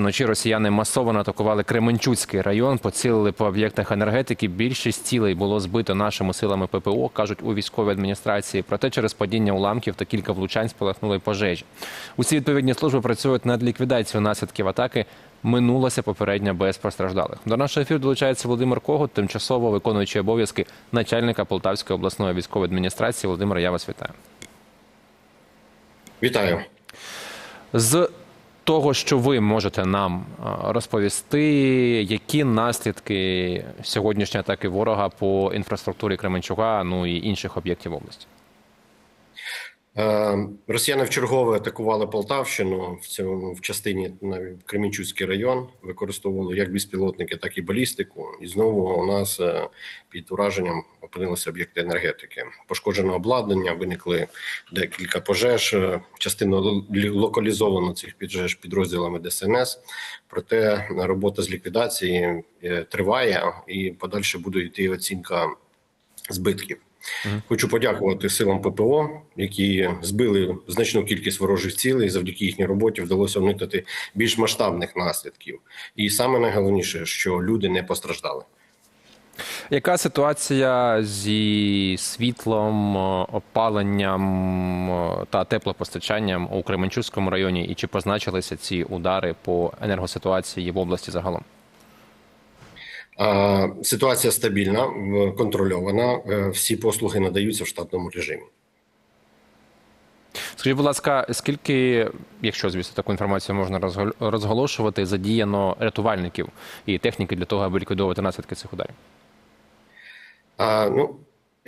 Вночі росіяни масово атакували Кременчуцький район, поцілили по об'єктах енергетики. Більшість цілей було збито нашими силами ППО, кажуть у військовій адміністрації. Проте через падіння уламків та кілька влучань спалахнули пожежі. Усі відповідні служби працюють над ліквідацією наслідків атаки. Минулося попередньо без постраждалих. До нашого ефіру долучається Володимир Когут, тимчасово виконуючий обов'язки начальника Полтавської обласної військової адміністрації. Володимир, я вас вітаю. Вітаю. З того, що ви можете нам розповісти, які наслідки сьогоднішньої атаки ворога по інфраструктурі Кременчуга, ну і інших об'єктів області? Е, Росіяни вчергове атакували Полтавщину в цьому в частині Кремінчуцький район. Використовували як безпілотники, так і балістику. І знову у нас е, під ураженням опинилися об'єкти енергетики. Пошкоджено обладнання, виникли декілька пожеж. Е, Частина локалізовано цих пожеж підрозділами ДСНС. Проте робота з ліквідації триває, і подальше буде йти оцінка збитків. Хочу подякувати силам ППО, які збили значну кількість ворожих цілей. і Завдяки їхній роботі вдалося уникнути більш масштабних наслідків. І саме найголовніше, що люди не постраждали. Яка ситуація зі світлом, опаленням е, та теплопостачанням у Кременчуцькому районі? І чи позначилися ці удари по енергоситуації в області загалом? Ситуація стабільна, контрольована. Е, Всі послуги надаються в штатному режимі. Скажіть, будь ласка, скільки, якщо звісно таку інформацію можна розгол- розголошувати, задіяно рятувальників і техніки для того, аби ліквідовувати наслідки цих ударів? А, ну,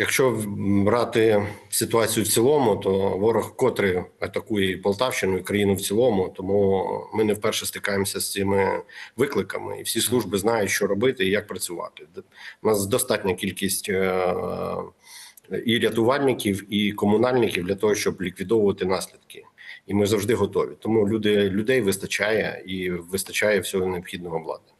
якщо брати ситуацію в цілому, то ворог котре атакує Полтавщину, і країну в цілому. Тому ми не вперше стикаємося з цими викликами, і всі служби знають, що робити і як працювати. У нас достатня кількість е, і рятувальників, і комунальників для того, щоб ліквідовувати наслідки. І ми завжди готові. Тому люди людей вистачає і вистачає всього необхідного обладнання.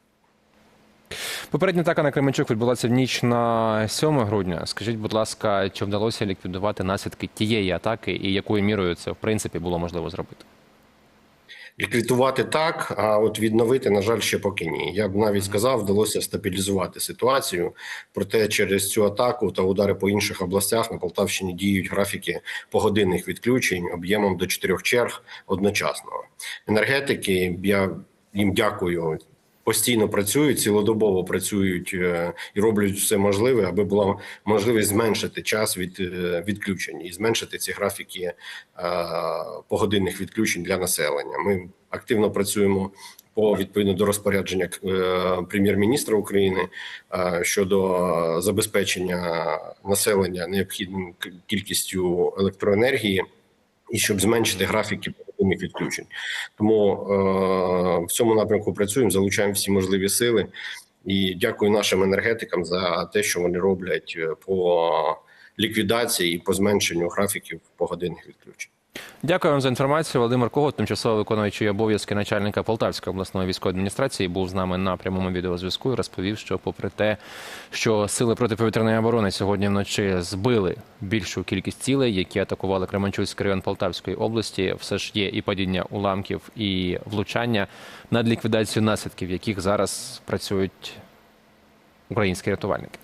Попередня атака на Кременчук відбулася в ніч на 7 грудня. Скажіть, будь ласка, чи вдалося ліквідувати наслідки тієї атаки, і якою мірою це в принципі було можливо зробити? Ліквідувати так, а от відновити, на жаль, ще поки ні. Я б навіть сказав, вдалося стабілізувати ситуацію. Проте через цю атаку та удари по інших областях на Полтавщині діють графіки погодинних відключень об'ємом до чотирьох черг одночасно. Енергетики я їм дякую. Постійно працюють, цілодобово працюють е, і роблять все можливе, аби була можливість зменшити час від е, відключень і зменшити ці графіки е, погодинних відключень для населення. Ми активно працюємо по відповідно до розпорядження прем'єр-міністра України щодо забезпечення населення необхідною кількістю електроенергії і щоб зменшити графіки погодинних відключень. Тому е, в цьому напрямку працюємо, залучаємо всі можливі сили. І дякую нашим енергетикам за те, що вони роблять е, по ліквідації і по зменшенню графіків погодинних відключень. Дякую вам за інформацію. Володимир Когот, тимчасово виконуючий обов'язки начальника Полтавської обласної військової адміністрації, був з нами на прямому відеозв'язку і розповів, що, попри те, що сили протиповітряної оборони сьогодні вночі збили більшу кількість цілей, які атакували Кременчуцький район Полтавської області, все ж є і падіння уламків, і влучання над ліквідацією наслідків, яких зараз працюють українські рятувальники.